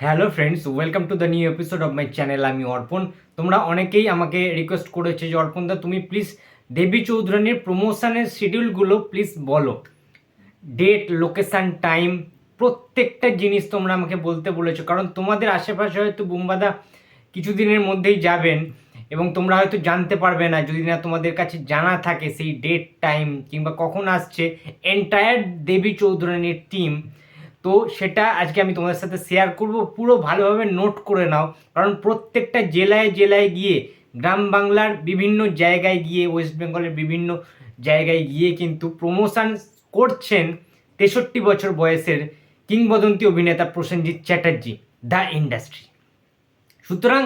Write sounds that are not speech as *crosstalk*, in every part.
Hello friends welcome to the new episode of my channel আমি অর্পণ তোমরা অনেকেই আমাকে রিকোয়েস্ট করেছে যে, অর্পণ দা, তুমি প্লিজ দেবী চৌধুরানীর প্রমোশনের শিডিউলগুলো প্লিজ বলো। ডেট লোকেশান টাইম প্রত্যেকটা জিনিস তোমরা আমাকে বলতে বলেছ। কারণ তোমাদের আশেপাশে হয়তো বুম্বাদা কিছুদিনের মধ্যেই যাবেন এবং তোমরা হয়তো জানতে পারবে না, যদি না তোমাদের কাছে জানা থাকে সেই ডেট টাইম কিংবা কখন আসছে। এন্টায়ার দেবী চৌধুরানীর টিম তো সেটা আজকে আমি তোমাদের সাথে শেয়ার করব। পুরো ভালোভাবে নোট করে নাও। কারণ প্রত্যেকটা জেলায় জেলায় গিয়ে, গ্রাম বাংলার বিভিন্ন জায়গায় গিয়ে ওয়েস্ট বেঙ্গলের বিভিন্ন জায়গায় গিয়ে কিন্তু প্রমোশন করছেন তেষট্টি বছর বয়সের কিংবদন্তি অভিনেতা প্রসেনজিৎ চ্যাটার্জি দ্য ইন্ডাস্ট্রি সুতরাং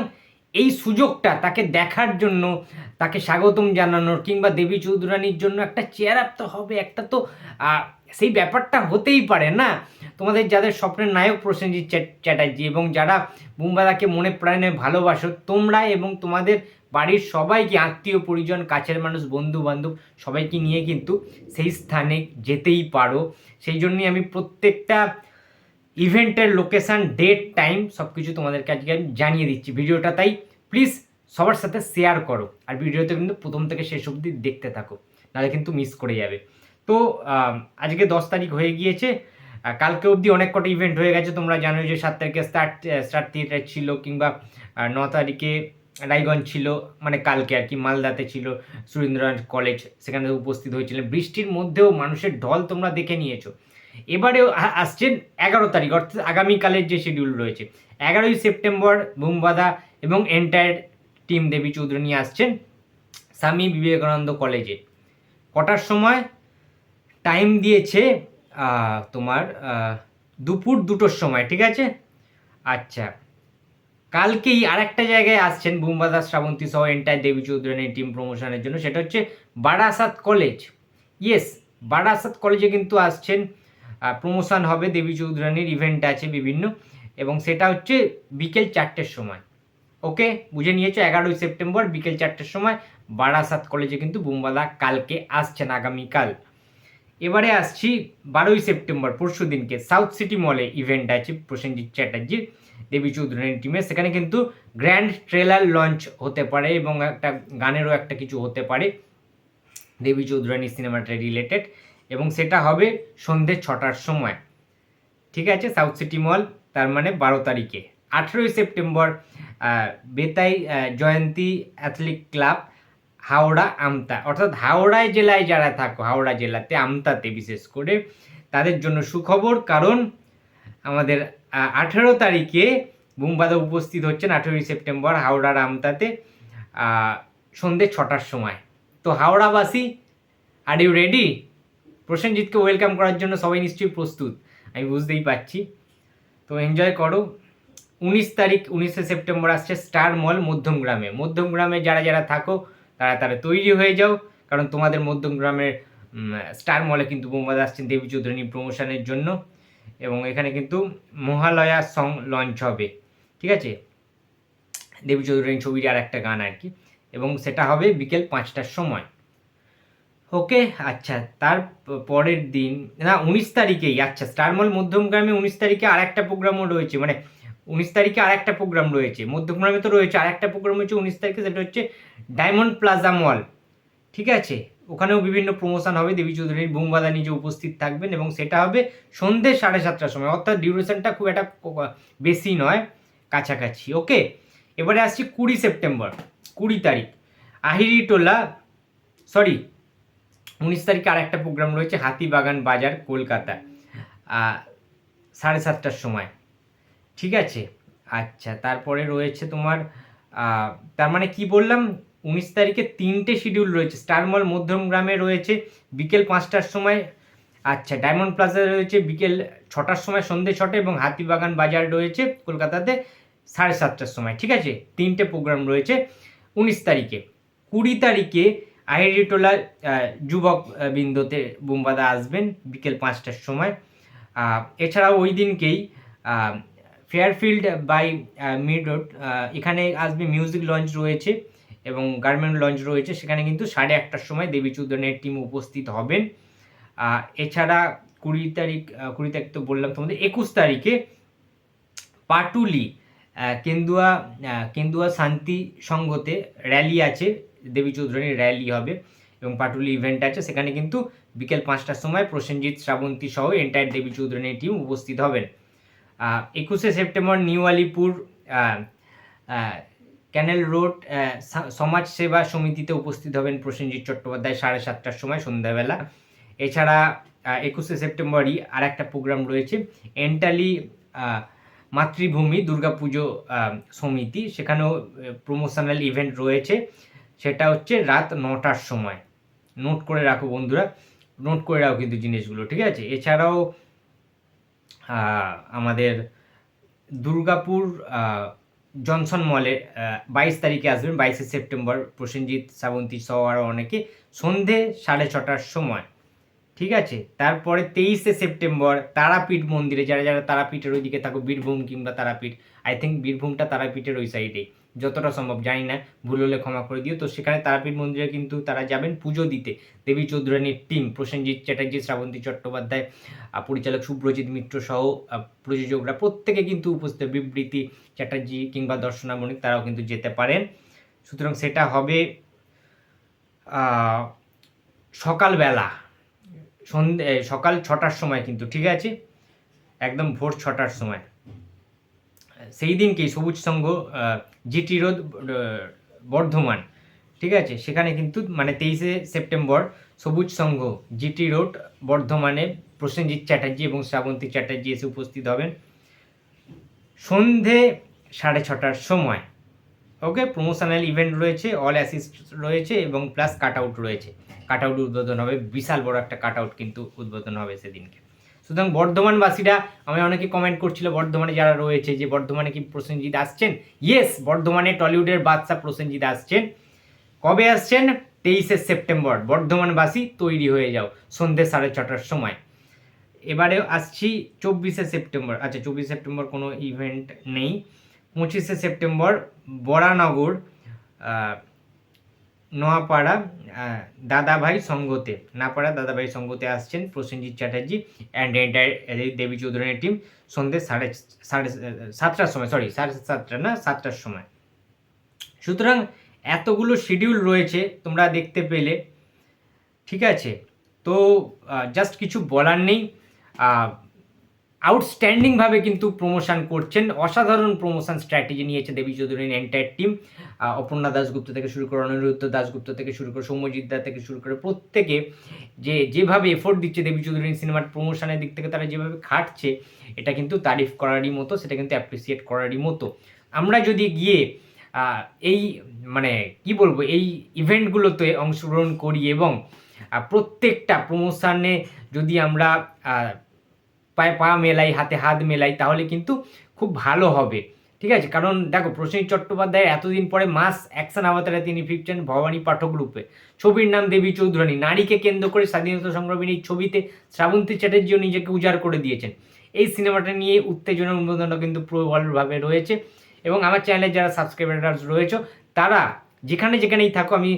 এই সুযোগটা তাকে দেখার জন্য, তাকে স্বাগতম জানানোর কিংবা দেবী চৌধুরানীর জন্য একটা চেয়ার আপ তো হবে। একটা তো সেই ব্যাপারটা হতেই পারে না। তোমাদের যাদের স্বপ্নের নায়ক প্রসেনজিৎ চ্যাট- চ্যাটার্জি এবং যারা বুম্বাদাকে মনে প্রাণে ভালোবাসো, তোমরা এবং তোমাদের বাড়ির সবাইকে, আত্মীয়, পরিজন, কাছের মানুষ বন্ধু বান্ধব সবাইকে নিয়ে কিন্তু সেই স্থানে যেতেই পারো। সেই জন্যই আমি প্রত্যেকটা ইভেন্টের লোকেশান, ডেট, টাইম সব কিছু তোমাদেরকে আজকে আমি জানিয়ে দিচ্ছি। ভিডিওটা তাই প্লিজ সবার সাথে শেয়ার করো আর ভিডিওতে কিন্তু প্রথম থেকে শেষ অবধি দেখতে থাকো, নাহলে কিন্তু মিস করে যাবে। তো আজকে দশ তারিখ হয়ে গিয়েছে। কালকে অবধি অনেক কটা ইভেন্ট হয়ে গেছে, তোমরা জানো যে সাত তারিখে স্টার্ট স্টার্ট থিয়েটার ছিল কিংবা ন তারিখে রায়গঞ্জ ছিল মানে কালকে আর কি মালদাতে ছিল, সুরেন্দ্রনাথ কলেজ সেখানে উপস্থিত হয়েছিলেন। বৃষ্টির মধ্যেও মানুষের ঢল তোমরা দেখে নিয়েছো। এবারেও আসছেন এগারো তারিখ, অর্থাৎ আগামীকালের যে শিডিউল রয়েছে, এগারোই সেপ্টেম্বর বুমবাদা এবং এন্টায়ার টিম দেবী চৌধুরী আসছেন স্বামী বিবেকানন্দ কলেজে কটার সময়? টাইম দিয়েছে তোমার দুপুর দুটোর সময়, ঠিক আছে? আচ্ছা। কালকেই আরেকটা জায়গায় আসছেন বুম্বাদাস, শ্রাবন্তী সহ এন্টায়ার দেবী চৌধুরানীর টিম প্রমোশনের জন্য, সেটা হচ্ছে বারাসাত কলেজ ইয়েস বারাসাত কলেজে কিন্তু আসছেন প্রমোশন হবে দেবী চৌধুরানীর ইভেন্ট আছে বিভিন্ন, এবং সেটা হচ্ছে বিকেল চারটের সময়। ওকে বুঝে নিয়েছো? এগারোই সেপ্টেম্বর বিকেল চারটের সময় বারাসাত কলেজে কিন্তু বুম্বাদা কালকে আসছেন আগামীকাল। এবারে আসছি বারোই সেপ্টেম্বর, পরশু দিনকে সাউথ সিটি মলে ইভেন্ট আছে প্রসেনজিৎ চ্যাটার্জির দেবী চৌধুরানীর টিমে সেখানে কিন্তু গ্র্যান্ড ট্রেলার লঞ্চ হতে পারে এবং একটা গানেরও একটা কিছু হতে পারে। দেবী চৌধুরানী সিনেমাটা রিলেটেড এবং সেটা হবে সন্ধ্যে ছটার সময়। ঠিক আছে? সাউথ সিটি মল তার মানে বারো তারিখে। আঠেরোই September Betai Jayanti athletic club Howrah Amta অর্থাৎ হাওড়ায় জেলায় যারা থাকো হাওড়া জেলাতে আমতাতে বিশেষ করে তাদের জন্য সুখবর কারণ আমাদের আঠেরো তারিখে বুমবাদা উপস্থিত হচ্ছেন আঠেরোই সেপ্টেম্বর হাওড়ার আমতাতে আহ, সন্ধ্যে ছটার সময়। তো হাওড়াবাসী আর ইউ রেডি প্রসেনজিৎকে ওয়েলকাম করার জন্য সবাই নিশ্চয়ই প্রস্তুত আমি বুঝতেই পারছি। তো এনজয় করো। উনিশ তারিখ উনিশে সেপ্টেম্বর আসছে স্টার মল মধ্যমগ্রামে। মধ্যমগ্রামে যারা যারা থাকো তারা তারা হয়ে যাও। কারণ তোমাদের মধ্যমগ্রামের স্টার মলে কিন্তু বোমাদ আসছেন দেবী চৌধুরী প্রমোশনের জন্য। এবং এখানে কিন্তু মহালয়া সং লঞ্চ হবে। ঠিক আছে? দেবী চৌধুরী ছবির আর একটা গান আর কি এবং সেটা হবে বিকেল পাঁচটার সময়। ওকে? আচ্ছা তার পরের দিন, না, উনিশ তারিখেই আচ্ছা স্টার মল মধ্যমগ্রামে উনিশ তারিখে আর একটা প্রোগ্রামও রয়েছে। মানে উনিশ তারিখে আর একটা প্রোগ্রাম রয়েছে। মধ্যমগ্রামে তো রয়েছে আর একটা প্রোগ্রাম হচ্ছে উনিশ তারিখে, সেটা হচ্ছে ডায়মন্ড প্লাজা মল ঠিক আছে? ওখানেও বিভিন্ন প্রমোশন হবে। দেবী চৌধুরীর বুমবাদা নিজে উপস্থিত থাকবেন এবং সেটা হবে সন্ধ্যে সাড়ে সাতটার সময়। অর্থাৎ ডিউরেশনটা খুব একটা বেশি নয়, কাছাকাছি। ওকে? এবারে আসছি কুড়ি সেপ্টেম্বর, কুড়ি তারিখ। আহিরিটোলা সরি উনিশ তারিখে আর একটা প্রোগ্রাম রয়েছে, হাতিবাগান বাজার, কলকাতা। সাড়ে সাতটার সময়। ঠিক আছে? আচ্ছা তারপরে রয়েছে তোমার তার মানে কি বললাম? উনিশ তারিখে তিনটে শিডিউল রয়েছে। স্টার মল মধ্যমগ্রামে রয়েছে বিকেল পাঁচটার সময়। আচ্ছা ডায়মন্ড প্লাজা রয়েছে বিকেল ছটার সময় সন্ধ্যে ছটা এবং হাতিবাগান বাজার রয়েছে কলকাতাতে সাড়ে সাতটার সময়। ঠিক আছে? তিনটে প্রোগ্রাম রয়েছে উনিশ তারিখে। কুড়ি তারিখে আইরিটোলা যুবক বিন্দুতে বুম্বাদা আসবেন বিকেল পাঁচটার সময়। আহ, এছাড়াও ওই দিনকেই ফেয়ারফিল্ড বাই মিড রোড এখানে আসবে মিউজিক লঞ্চ রয়েছে এবং গার্মেন্ট লঞ্চ রয়েছে। সেখানে কিন্তু সাড়ে আটটার সময় দেবী চৌধুরীর টিম উপস্থিত হবেন। এছাড়া কুড়ি তারিখ কুড়ি তারিখ তো বললাম তোমাদের, একুশ তারিখে পাটুলি কেন্দুয়া কেন্দুয়া শান্তি সংঘতে র্যালি আছে। দেবী চৌধুরানীর র্যালি হবে এবং পাটুলি ইভেন্ট আছে। সেখানে কিন্তু বিকেল পাঁচটার সময় প্রসেনজিৎ শ্রাবন্তী সহ এন্টায়ার দেবী চৌধুরানীর টিম উপস্থিত হবেন। একুশে September new Alipore canal road সমাজ সেবা সমিতিতে উপস্থিত হবেন প্রসেনজিৎ চট্টোপাধ্যায় সাড়ে সাতটার সময় সন্ধ্যাবেলা। এছাড়া একুশে সেপ্টেম্বরই আর একটা প্রোগ্রাম রয়েছে, এন্টালি মাতৃভূমি দুর্গাপুজো সমিতি। সেখানেও প্রমোশনাল ইভেন্ট রয়েছে। সেটা হচ্ছে রাত নটার সময়। নোট করে রাখো বন্ধুরা। নোট করে রাখো কিন্তু জিনিসগুলো, ঠিক আছে? এছাড়াও আমাদের দুর্গাপুর জনসন মলে বাইশ তারিখে আসবেন, বাইশে সেপ্টেম্বর। প্রসেনজিৎ শ্রাবন্তী সহ আরও অনেকে সন্ধে সাড়ে ছটার সময়। ঠিক আছে? তারপরে তেইশে সেপ্টেম্বর, তারাপীঠ মন্দিরে, যারা যারা তারাপীঠের ওইদিকে থাকো, বীরভূম কিংবা তারাপীঠ। আই থিঙ্ক বীরভূমটা তারাপীঠের ওই সাইডেই যতটা সম্ভব, জানি না, ভুল হলে ক্ষমা করে দিও। তো সেখানে তারাপীঠ মন্দিরে কিন্তু তারা যাবেন পুজো দিতে। দেবী চৌধুরানীর টিম প্রসেনজিৎ চ্যাটার্জি, শ্রাবন্তী চট্টোপাধ্যায় পরিচালক সুব্রজিৎ মিত্র সহ প্রযোজকরা প্রত্যেকে কিন্তু উপস্থিত। বিবৃতি চ্যাটার্জি কিংবা দর্শনা মণিক তারাও কিন্তু যেতে পারেন। সুতরাং সেটা হবে সকালবেলা, সন্ধে, সকাল ছটার সময় কিন্তু, ঠিক আছে? একদম ভোর ছটার সময়। সেই দিনকেই সবুজ সংঘ জিটি রোড বর্ধমান, ঠিক আছে? সেখানে কিন্তু মানে তেইশে সেপ্টেম্বর সবুজ সংঘ, জিটি রোড, বর্ধমানে প্রসেনজিৎ চ্যাটার্জি এবং শ্রাবন্তী চ্যাটার্জি এসে উপস্থিত হবেন। সন্ধে সাড়ে ছটার সময়, ওকে? প্রমোশনাল ইভেন্ট রয়েছে অল অ্যাসিস্ট রয়েছে এবং প্লাস কাট আউট রয়েছে। কাট আউট উদ্বোধন হবে, বিশাল বড় একটা কাট আউট কিন্তু উদ্বোধন হবে সেদিনকে। সুতরাং বর্ধমানবাসীরা আমি অনেকে কমেন্ট করছিল, বর্ধমানে যারা রয়েছে, যে বর্ধমানে কি প্রসেনজিৎ আসছেন? ইয়েস বর্ধমানে টলিউডের বাদশা প্রসেনজিৎ আসছেন। কবে আসছেন? তেইশে সেপ্টেম্বর। বর্ধমানবাসী, তৈরি হয়ে যাও সন্ধ্যে সাড়ে ছটার সময়। এবারে আসছি চব্বিশে সেপ্টেম্বর। আচ্ছা চব্বিশে সেপ্টেম্বর কোনো ইভেন্ট নেই। পঁচিশে সেপ্টেম্বর, বরানগর নোয়াপাড়া দাদাভাই সঙ্গতে নাপাড়া দাদাভাই সঙ্গতে আসছেন প্রসেনজিৎ চ্যাটার্জি অ্যান্ড এন্টায়ার দেবী চৌধুরানীর টিম সন্ধ্যে সাড়ে সাড়ে সাতটার সময় সরি সাড়ে সাতটা না, সাতটার সময়। সুতরাং এতগুলো শিডিউল রয়েছে, তোমরা দেখতে পেলে। ঠিক আছে? তো জাস্ট কিছু বলার নেই। আউটস্ট্যান্ডিংভাবে কিন্তু প্রমোশন করছেন, অসাধারণ প্রমোশন স্ট্র্যাটেজি নিয়েছে দেবী চৌধুরীর এন্টায়ার টিম অপর্ণা দাশগুপ্ত থেকে শুরু করে অনিরুদ্ধ দাশগুপ্ত থেকে শুরু করে সৌম্যজিৎ দা থেকে শুরু করে প্রত্যেকে যে, যেভাবে এফোর্ট দিচ্ছে দেবী চৌধুরী সিনেমার প্রমোশনের দিক থেকে, তারা যেভাবে খাটছে, এটা কিন্তু তারিফ করারই মতো, সেটা কিন্তু অ্যাপ্রিসিয়েট করারই মতো। আমরা যদি গিয়ে এই মানে কি বলব, এই ইভেন্টগুলোতে অংশগ্রহণ করি এবং প্রত্যেকটা প্রমোশনে যদি আমরা পায়ে পা মেলাই, হাতে হাত মেলাই, তাহলে কিন্তু খুব ভালো হবে। ঠিক আছে? কারণ দেখো প্রসেন চট্টোপাধ্যায় এতদিন পরে মাস অ্যাকশন আবতারে তিনি ফিরছেন ভবানী পাঠক রূপে। ছবির নাম দেবী চৌধুরানী। নারীকে কেন্দ্র করে স্বাধীনতা সংগ্রামীর এই ছবিতে শ্রাবন্তী চ্যাটার্জিও নিজেকে উজাড় করে দিয়েছেন। এই সিনেমাটা নিয়ে উত্তেজনা উন্মোদনও কিন্তু প্রবলভাবে রয়েছে। এবং আমার চ্যানেলে যারা সাবস্ক্রাইবার্স রয়েছে, তারা যেখানে যেখানেই থাকো, আমি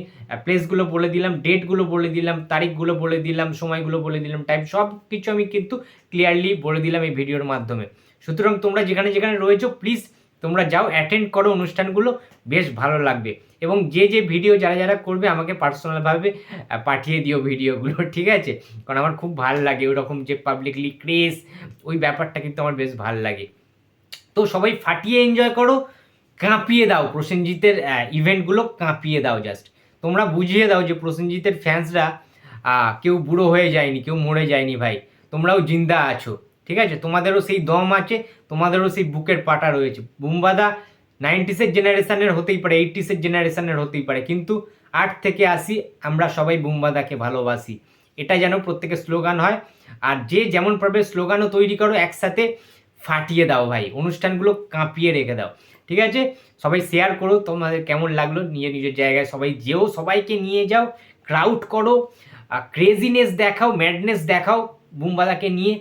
প্লেসগুলো বলে দিলাম ডেটগুলো বলে দিলাম, তারিখগুলো বলে দিলাম, সময়গুলো বলে দিলাম টাইম সব কিছু আমি কিন্তু ক্লিয়ারলি বলে দিলাম এই ভিডিওর মাধ্যমে। সুতরাং তোমরা যেখানে যেখানে রয়েছো প্লিজ তোমরা যাও অ্যাটেন্ড করো অনুষ্ঠানগুলো, বেশ ভালো লাগবে। এবং যে যে ভিডিও যারা যারা করবে, আমাকে পার্সোনালভাবে পাঠিয়ে দিও ভিডিওগুলো *laughs* ঠিক আছে? কারণ আমার খুব ভালো লাগে ওরকম যে পাবলিকলি ক্রেজ ওই ব্যাপারটা কিন্তু আমার বেশ ভালো লাগে। তো সবাই ফাটিয়ে এনজয় করো কাঁপিয়ে দাও, প্রসেনজিতের ইভেন্টগুলো কাঁপিয়ে দাও জাস্ট তোমরা বুঝিয়ে দাও যে প্রসেনজিতের ফ্যান্সরা কেউ বুড়ো হয়ে যায়নি, কেউ মরে যায়নি ভাই। তোমরাও জিন্দা আছো, ঠিক আছে? তোমাদেরও সেই দম আছে, তোমাদেরও সেই বুকের পাটা রয়েছে। বুম্বাদা নাইনটিসের জেনারেশনের হতেই পারে এইটিসের জেনারেশনের হতেই পারে, কিন্তু আট থেকে আসি আমরা সবাই বুম্বাদাকে ভালোবাসি। এটা যেন প্রত্যেকের স্লোগান হয়। আর যে যেমন পারবে স্লোগানও তৈরি করো, একসাথে ফাটিয়ে দাও ভাই। অনুষ্ঠানগুলো কাঁপিয়ে রেখে দাও। ঠিক আছে? সবাই শেয়ার করো, তোমাদের কেমন লাগল? নিয়ে নিজের জায়গায় সবাই যেও, সবাইকে নিয়ে যাও ক্রাউড করো ক্রেজিনেস দেখাও ম্যাডনেস দেখাও বুম্বাদাকে নিয়ে।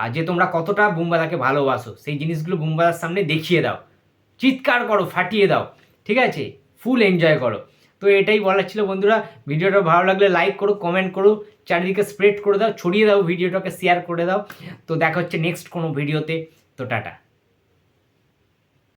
আর যে তোমরা কতটা বুম্বাদাকে ভালোবাসো, সেই জিনিসগুলো বুম্বাদার সামনে দেখিয়ে দাও। চিৎকার করো, ফাটিয়ে দাও, ঠিক আছে? ফুল এনজয় করো। তো এটাই বলার ছিল বন্ধুরা। ভিডিওটা ভালো লাগলে লাইক করো কমেন্ট করো, চারিদিকে স্প্রেড করে দাও, ছড়িয়ে দাও, ভিডিওটাকে শেয়ার করে দাও। তো দেখা হচ্ছে নেক্সট কোনো ভিডিওতে তো টাটা।